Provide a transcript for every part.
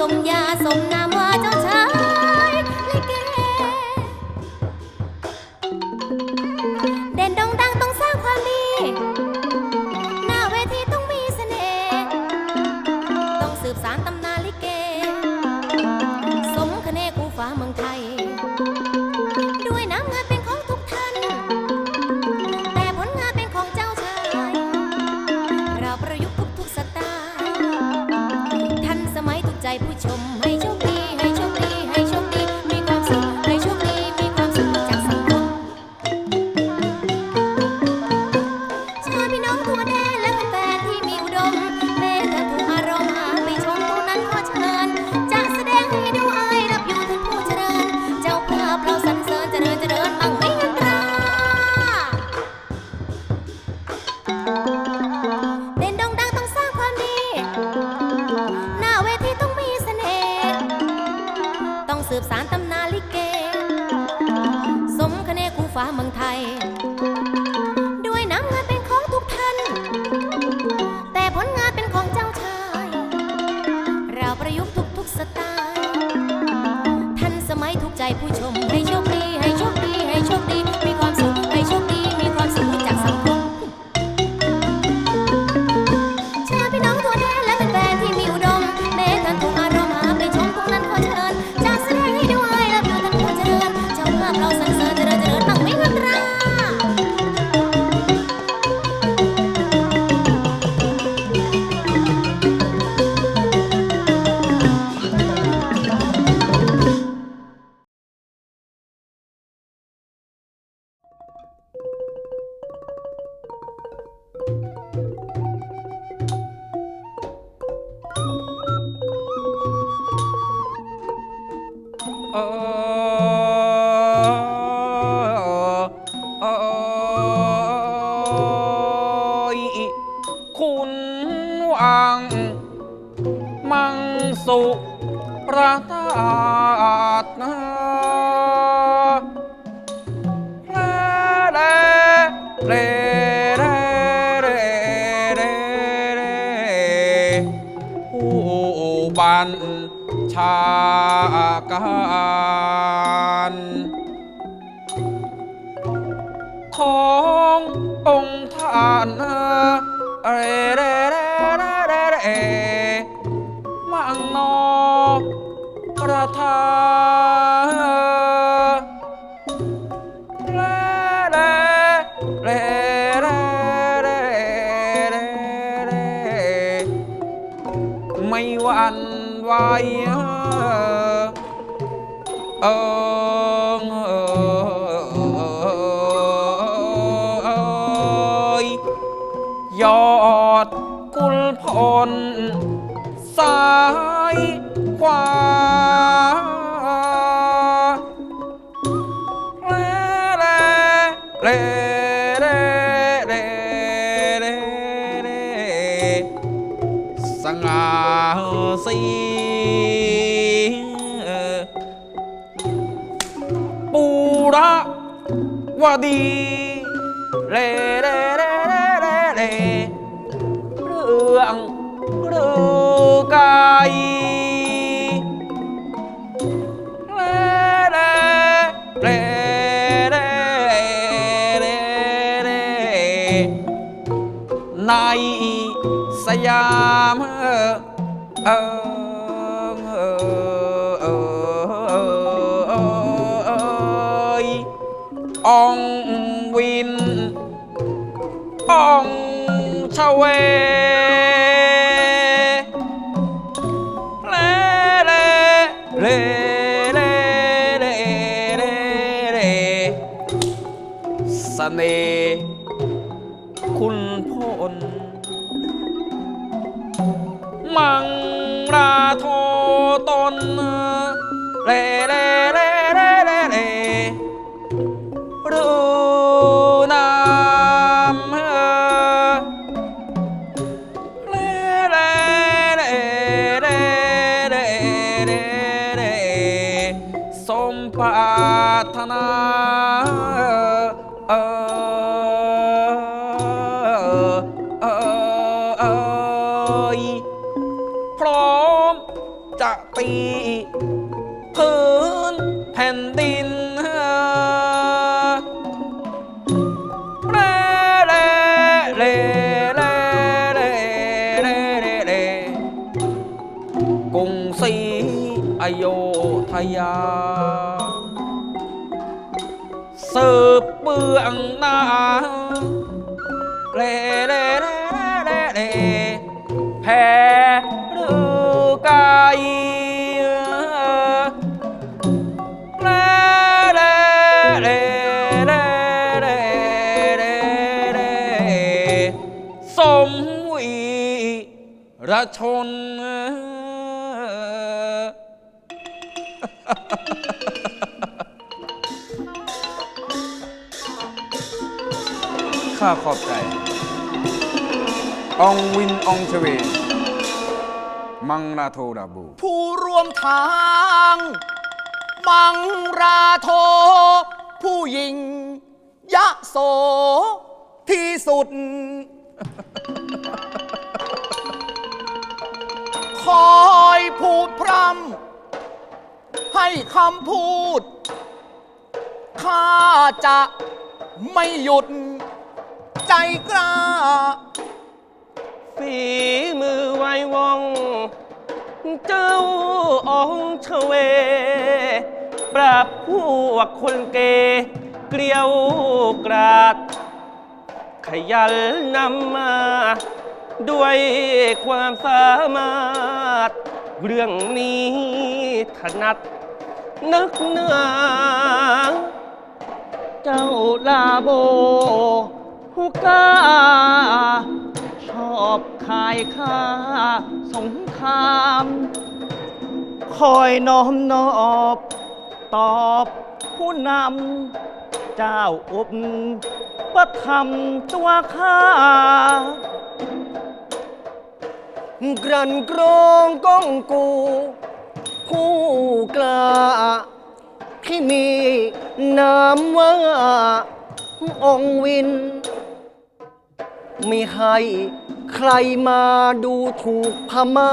สมยาสมนาม คุณวัง มังสุประทาต ชาการขององค์ท่านเรเรเรเรเรเรมังนอประทาเรเรเรเรเรเรไม่หวันไหว ระวดีเลเลเลเลเรเลเรื่องเรือกายเลเลเลเลเลเลในสยามเออ องชเวเลเลเลเลเลเลเลสเน่คุณพ่ลมังราโทตนเลเล ชน ข้าขอบใจอองวินอองชเวมังราโทราบู ผู้ร่วมทาง มังราโท ผู้หญิง ยะโสที่สุด อยพูดพร่ำให้คำพูด ข้าจะไม่หยุดใจกล้า ฝีมือไววองเจ้าองค์ชเว ปราบพวกคนเก เกลียวกราด ขยันนำมา ด้วยความสามารถ เรื่องนี้ถนัดนักหนาเจ้าลาโบฮูกาชอบขายค่าสงคราม คอยน้อมนอบตอบผู้นำ เจ้าอุปประทำตัวข้า กรันกรองก้องกู ผู้กล้าที่มีนามว่าองค์วินไม่ให้ใครมาดูถูกพม่า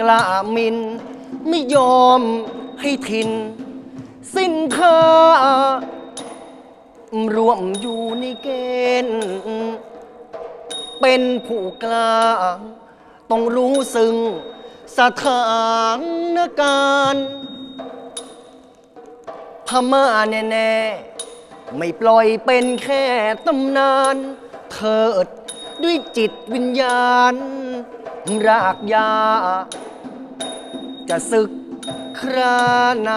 กล้ามิน ไม่ยอมให้ทิน สิ้นค่ารวมอยู่ในเกณฑ์ เป็นผู้กล้า ต้องรู้ซึ่งสถานการณ์พม่าแน่ๆ ไม่ปล่อยเป็นแค่ตำนาน เถิดด้วยจิตวิญญาณ รากยา จะศึกคราไหน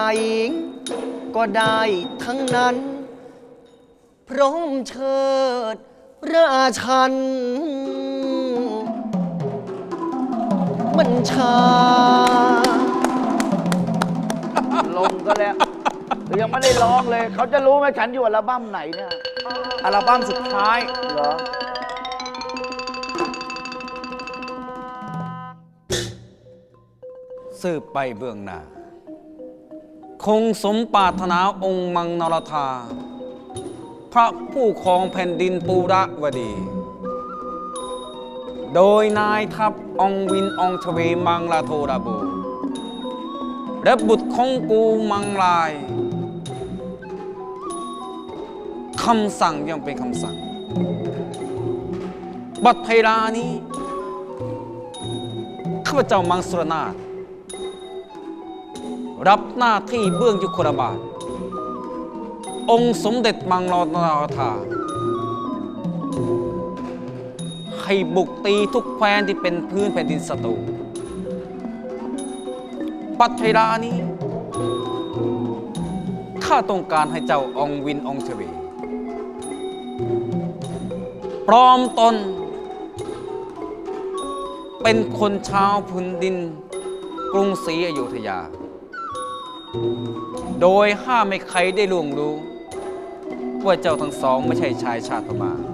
ก็ได้ทั้งนั้น พร้อมเชิดราชัน บัญชา ลงก็แล้ว ยังไม่ได้ร้องเลย เขาจะรู้ไหมฉันอยู่อัลบั้มไหนเนี่ย อัลบั้มสุดท้าย เหรอ สืบไปเบื้องหน้า คงสมปรารถนาองค์มังนรธา พระผู้ครองแผ่นดินปูระวดี โดยนายทัพองวินองชเวมังลาโทราบูและบุตรของกูมังลายคำสั่งยังเป็นคำสั่ง บัดเวลานี้ข้าพเจ้ามังสุรนาถรับหน้าที่เบื้องยุคลบาท องค์สมเด็จมังรอนราธา ให้บุกตีทุกแคว้นที่เป็นพื้นแผ่นดินศัตรูปัจเวลานี้ข้าต้องการให้เจ้าองวินองเฉวีปลอมตน เป็นคนชาวพื้นดิน กรุงศรีอยุธยา โดยห้ามไม่ใครได้ล่วงรู้ ว่าเจ้าทั้งสองไม่ใช่ชายชาติพม่า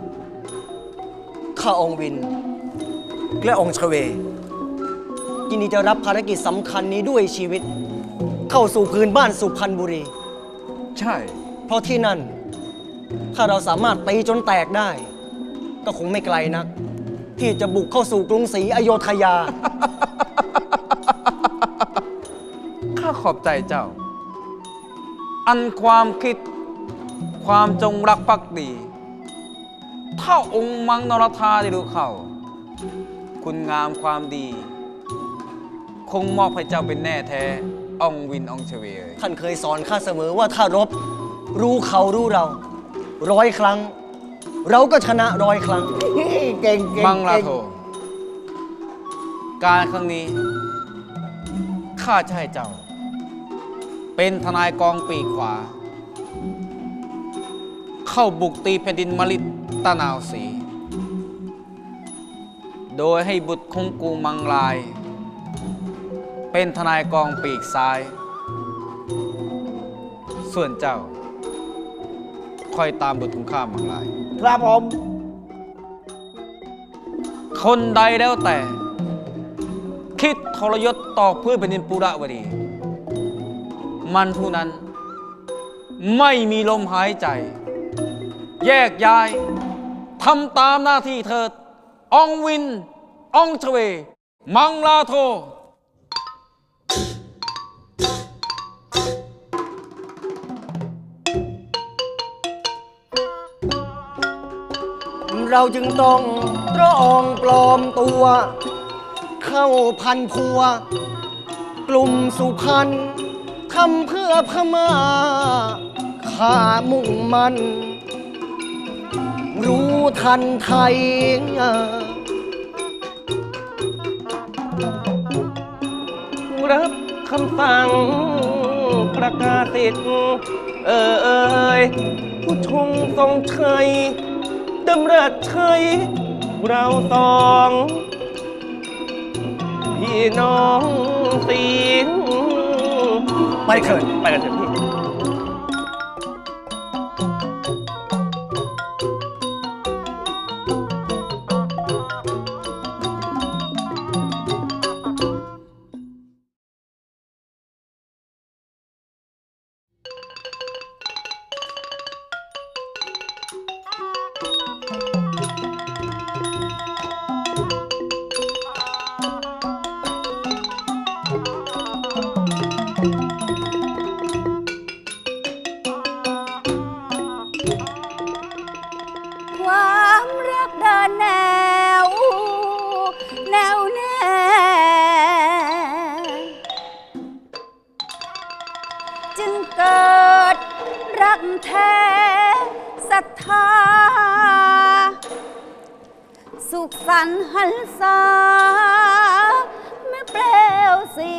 ข้าองค์วิน และองค์ชเว ยินดีจะรับภารกิจสำคัญนี้ด้วยชีวิต เข้าสู่พื้นบ้านสุพรรณบุรี ใช่ เพราะที่นั่น ถ้าเราสามารถตีจนแตกได้ ก็คงไม่ไกลนัก ที่จะบุกเข้าสู่กรุงศรีอโยธยา ข้าขอบใจเจ้า อันความคิด ความจงรักภักดี เท่าองค์มังนรธาได้รู้เข้า คุณงามความดี คงมอบให้เจ้าเป็นแน่แท้อองวินอองเฉวยเอ่ยท่านเคยสอนข้าเสมอว่าถ้ารบ รู้เขารู้เรา ร้อยครั้ง เราก็ชนะร้อยครั้ง เก่งเก่งมังลาเก่งโท การครั้งนี้ข้าจะให้เจ้า เป็นทนายกองปีกขวา เข้าบุกตีแผ่นดินมลิต ตะนาวสี โดยให้บุตรคงกูมังลาย เป็นทนายกองปีกซ้าย ส่วนเจ้า คอยตามบุตรของข้ามังลาย ครับผม คนใดแล้วแต่ คิดทรยศต่อเพื่อนแผ่นดินปุระวดี มันผู้นั้น ไม่มีลมหายใจ แยกย้าย ทำตามหน้าที่เถิดอองวินอองชเว มังลาโท เราจึงต้องตรองปลอมตัว เข้าพันพัว กลุ่มสุพรรณทำเพื่อพม่าข้ามุ่งมัน รู้ทันไทย รับคำสั่งประกาศสิทธิ์เออเอยผู้ชงทรงชัยดำรัสชัยเราสอง พี่น้องสีลไปเถิดไปกันเถอะพี่ ศรัทธาสุขสันต์หันษาไม่เปลวสี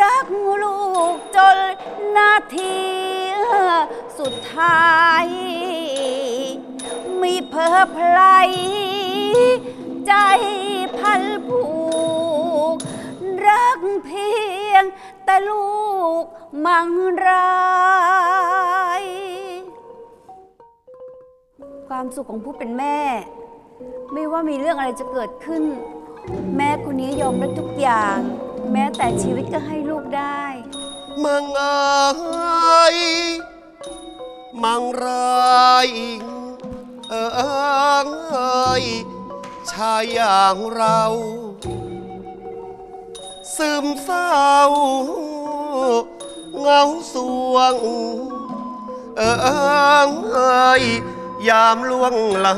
รักลูกจนนาทีสุดท้ายมีเพอพลายใจพันผูก รักเพียงแต่ลูกมังรา ความสุขของผู้เป็นแม่ ไม่ว่ามีเรื่องอะไรจะเกิดขึ้น แม่คนนี้ยอมรับทุกอย่าง แม้แต่ชีวิตก็ให้ลูกได้ มังเอ้ยมังรายเอ้ยชายอย่างเรา ซึมเศร้าเหงาสวง เอ้ย ยามล่วงลา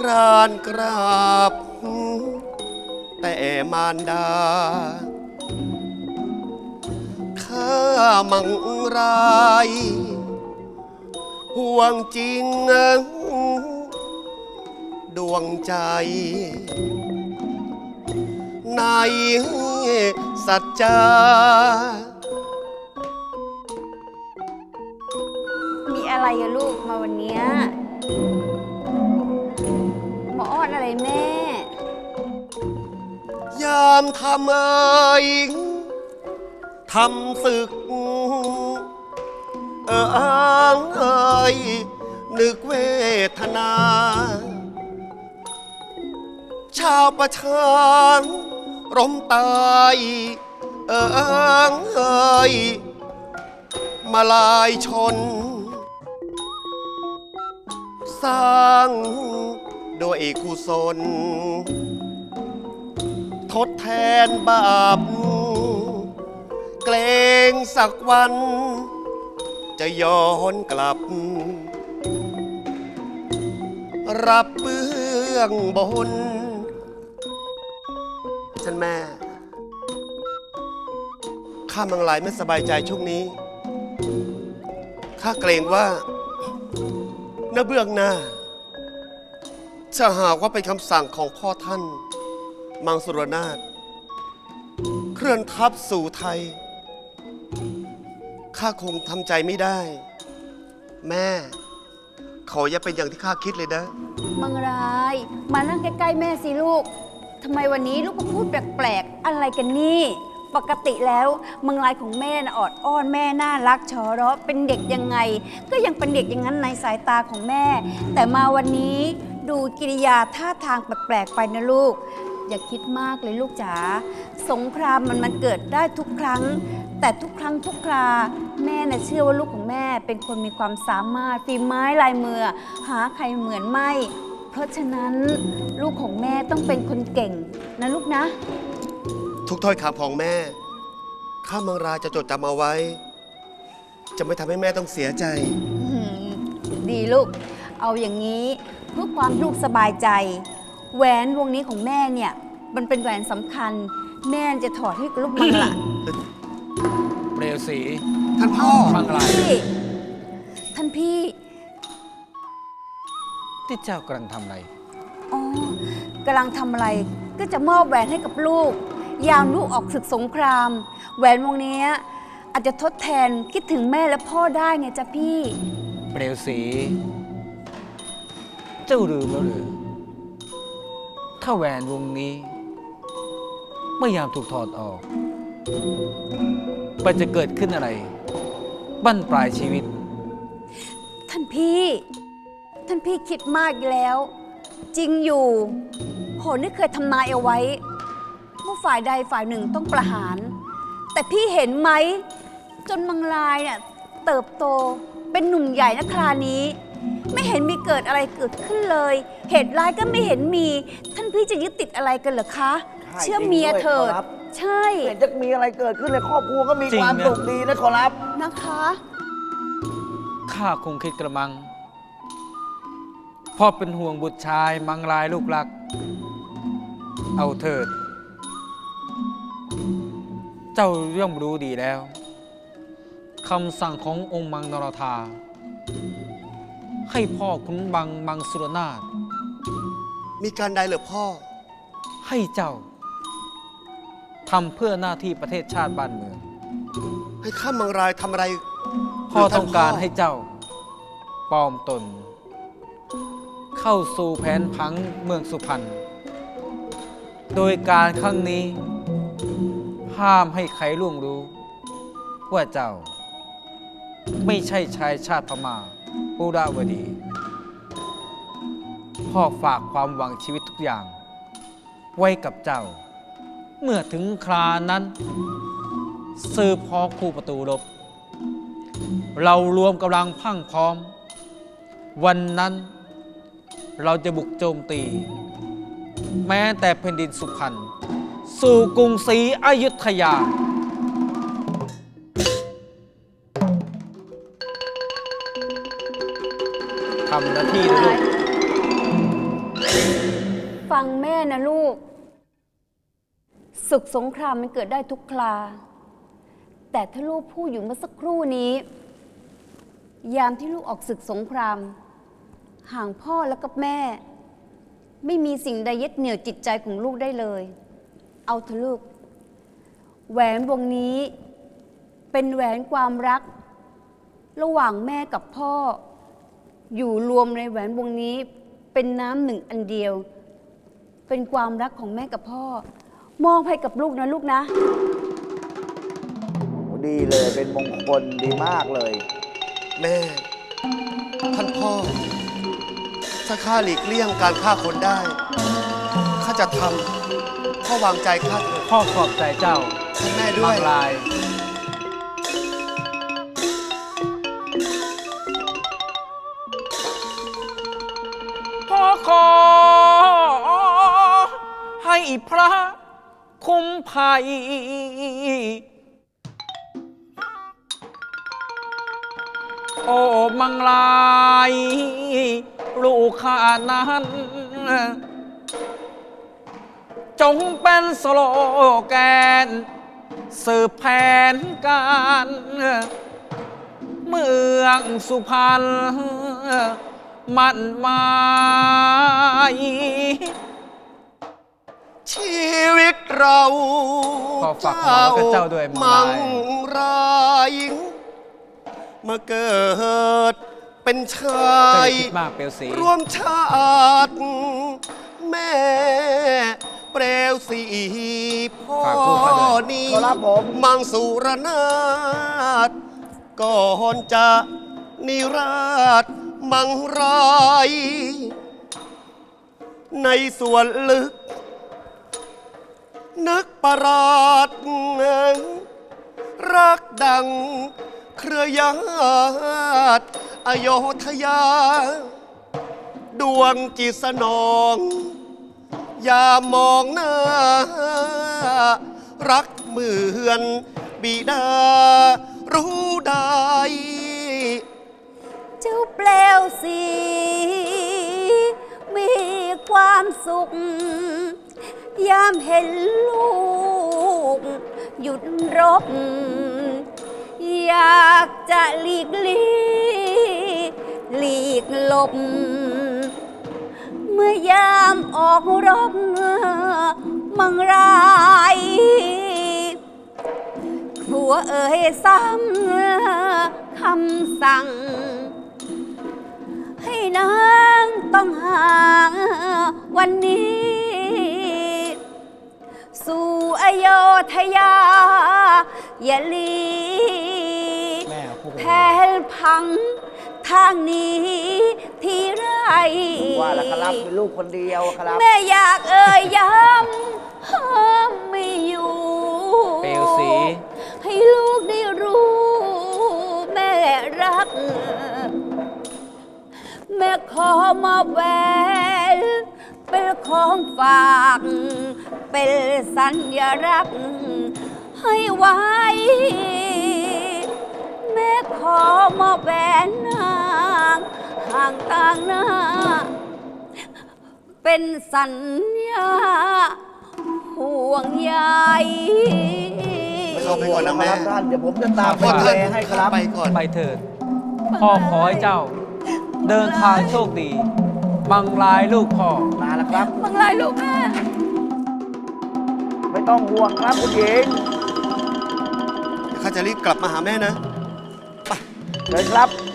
กรานกราบ แต่มารดาข้ามังราย ห่วงจริง ดวงใจ ในสัจจา วันเนี้ยมาอ้อนอะไรแม่ ยามทำเอ่ยทำศึก เออเอ่ยนึกเวทนา ชาวประชานร่มตาย เออเอ่ยมาลายชน สร้างด้วยกุศลททดแทนบาป เกรงสักวัน จะย้อนกลับ รับเบื้องบนท่านแม่ ข้ามังลายไม่สบายใจช่วงนี้ ข้าเกรงว่า ณเบื้องหน้าจะหากว่าเป็นคำสั่งของพ่อท่าน มังสุรนาถเคลื่อนทัพสู่ไทย ข้าคงทำใจไม่ได้ แม่ขออย่าเป็นอย่างที่ข้าคิดเลยนะ มังราย มานั่งใกล้ๆแม่สิลูกทำไมวันนี้ลูกก็พูดแปลกๆ อะไรกันนี่ ปกติแล้วมังรายของแม่นะออดอ้อนแม่น่ารักชอเราะเป็นเด็กยังไง ก็ยังเป็นเด็กอย่างนั้นในสายตาของแม่ แต่มาวันนี้ดูกิริยาท่าทางแปลกๆไปนะลูก อย่าคิดมากเลยลูกจ๋าสงครามมันมันเกิดได้ทุกครั้ง แต่ทุกครั้งทุกครา แม่น่ะเชื่อว่าลูกของแม่ เป็นคนมีความสามารถฝีไม้ลายมือ หาใครเหมือนไม่ เพราะฉะนั้นลูกของแม่ต้องเป็นคนเก่งนะลูกนะ ทุกถ้อยคำของแม่ ข้ามังราจะจดจำเอาไว้ จะไม่ทำให้แม่ต้องเสียใจ อืมดีลูก เอาอย่างนี้เพื่อความลูกสบายใจ แหวนวงนี้ของแม่เนี่ย มันเป็นแหวนสำคัญ แม่จะถอดให้กับลูกมังละ เปลวสีท่านพ่อมังลายพี่ ท่านพี่ ที่เจ้ากำลังทำอะไร อ๋อกำลังทำอะไรก็จะมอบแหวนให้กับลูก ยามลูกออกศึกสงคราม แหวนวงนี้อาจจะทดแทนคิดถึงแม่และพ่อได้ไงจ๊ะพี่ เปลวสี เจ้าลืมแล้วหรือ ถ้าแหวนวงนี้ เมื่อยามถูกถอดออก มันจะเกิดขึ้นอะไร บั้นปลายชีวิต ท่านพี่ ท่านพี่คิดมากอีกแล้ว จริงอยู่โหนี่เคยทำนายเอาไว้ ว่าฝ่ายใดฝ่ายหนึ่งต้องประหาร แต่พี่เห็นไหม จนมังลายเนี่ยเติบโตเป็นหนุ่มใหญ่นะครานี้ ไม่เห็นมีเกิดอะไรเกิดขึ้นเลย เหตุร้ายก็ไม่เห็นมี ท่านพี่จะยึดติดอะไรกันเหรอคะ ใช่เชื่อเมียเถิดจริงด้วยครับ ใช่เห็นจะมีอะไรเกิดขึ้นในครอบครัวก็มีจริงความนะ สุขดีนะขอรับ นะคะ ข้าคงคิดกระมังพ่อเป็นห่วงบุตรชายมังลายลูกรัก เอาเถิด เจ้าย่อมรู้ดีแล้วคำสั่งขององค์มังนรธา ให้พ่อขุนบังมังสุรนาถมีการใดเหรือพ่อ ให้เจ้าทำเพื่อหน้าที่ประเทศชาติบ้านเมือง ให้ข้ามังรายทำอะไรพ่อหท่นต้องการพ่ให้เจ้าปลอมตน เข้าสู่แผนพังเมืองสุพรรณโดยการครั้งนี้ ห้ามให้ใครล่วงรู้ ว่าเจ้า ไม่ใช่ชายชาติพมา่าปุราวดี พ่อฝากความหวังชีวิตทุกอย่าง ไว้กับเจ้า เมื่อถึงครานั้น สืบพอคู่ประตูรบ เรารวมกำลังพั่งพร้อม วันนั้นเราจะบุกโจมตี แม้แต่แผ่นดินสุพรรณ สู่กรุงศรีอยุธยา ทำหน้าที่นะลูก ฟังแม่นะลูก ศึกสงครามมันเกิดได้ทุกครา แต่ถ้าลูกพูดอยู่เมื่อสักครู่นี้ ยามที่ลูกออกศึกสงคราม ห่างพ่อแล้วกับแม่ ไม่มีสิ่งใดยึดเหนี่ยวจิตใจของลูกได้เลย เอาเถอะลูก แหวนวงนี้เป็นแหวนความรัก ระหว่างแม่กับพ่อ อยู่รวมในแหวนวงนี้เป็นน้ำหนึ่งอันเดียว เป็นความรักของแม่กับพ่อ มอบให้กับลูกนะลูกนะ ดีเลยเป็นมงคลดีมากเลย แม่ ท่านพ่อ ถ้าข้าหลีกเลี่ยงการฆ่าคนได้ ข้าจะทำ พ่อวางใจข้าเถิดพ่อขอบใจเจ้าท่านแม่ด้บาวยงลาย พ่อขอ ให้พระคุ้มภัย โอ้มังลาย ลูกข้านั้น จงเป็นสโลแกน สืบแผนการ เมืองสุพรรณมันหมายชีวิตเราขอฝากของพระเจ้าด้วยมัมังงราย รายมาเกิดเป็นชาเจ้ายอย่าคิดมากเปลวสี ร่วมชาติ แม่ เปลวสีพ่อฝากลูกเขาด้วย นี้ขอรับผม มังสุรนาถก่อนจะนิราชมังราย ในส่วนลึก นึกประหลาดรักดังเครือญาติอโยธยา ดวงจิตสนอง อย่ามองหน้า รักเหมือนบิดา รู้ได้ เจ้าเปลวสี มีความสุข ยามเห็นลูก หยุดรบ อยากจะหลีกลีหลีกหลบ เมื่อยามออกรบมังรายผัวเอ่ยซ้ำคำสั่ง ให้นางต้องห่างวันนี้ สู่อโยธยา อย่าลีแม่นพัง ทางนี้ที่ไรว่าแล้วครับเป็นลูกคนเดียวครับแม่อยากเอ่ยย้ำห้ามไม่อยู่ เปลวสี ให้ลูกได้รู้ แม่รัก แม่ขอมาแหวนเป็นของฝาก เป็นสัญลักษณ์ให้ไว้ แม่ขอมาแหวนนางห่างต่างหน้า เป็นสัญญาห่วงใยเข้าไปก่อนนะแม่ครับท่านเดี๋ยวผมจะตามไปพ่อดูท่านแลให้ครับ ไปก่อน ไปเถิดพ่อขอให้เจ้า เดินทางโชคดีมังลายลูกพ่อ มาแล้วครับ บังลายลูกแม่ ไม่ต้องห่วงครับคุณหญิง ข้าจะรีบกลับมาหาแม่นะ เชิญครับ